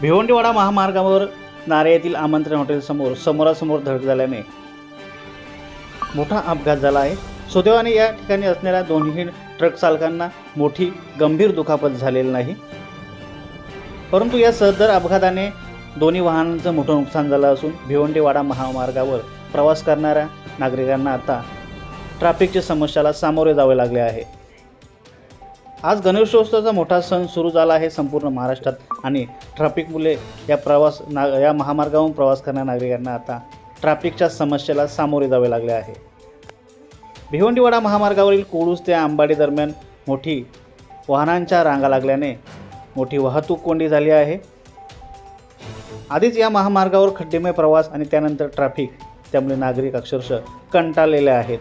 भिवंडीवाडा महामार्गावर नारे येथील आमंत्रण हॉटेलसमोर समोरासमोर धडक झाल्याने मोठा अपघात झाला आहे. सुदैवाने या ठिकाणी असणाऱ्या दोन्ही ट्रक चालकांना मोठी गंभीर दुखापत झालेली नाही. परंतु या सदर अपघाताने दोन्ही वाहनांचं मोठं नुकसान झालं असून भिवंडीवाडा महामार्गावर प्रवास करणाऱ्या नागरिकांना आता ट्रॅफिकच्या समस्याला सामोरे जावे लागले आहे. आज गणेशोत्सवाचा मोठा सण सुरू झाला आहे संपूर्ण महाराष्ट्रात. आणि ट्रॅफिकमुळे या प्रवास ना या महामार्गावरून प्रवास करणाऱ्या नागरिकांना आता ट्रॅफिकच्या समस्येला सामोरे जावे लागले आहे. भिवंडीवाडा महामार्गावरील कोळूस ते आंबाडी दरम्यान मोठी वाहनांच्या रांगा लागल्याने मोठी वाहतूक कोंडी झाली आहे. आधीच या महामार्गावर खड्डेमय प्रवास आणि त्यानंतर ट्रॅफिक त्यामुळे नागरिक अक्षरशः कंटाळलेले आहेत.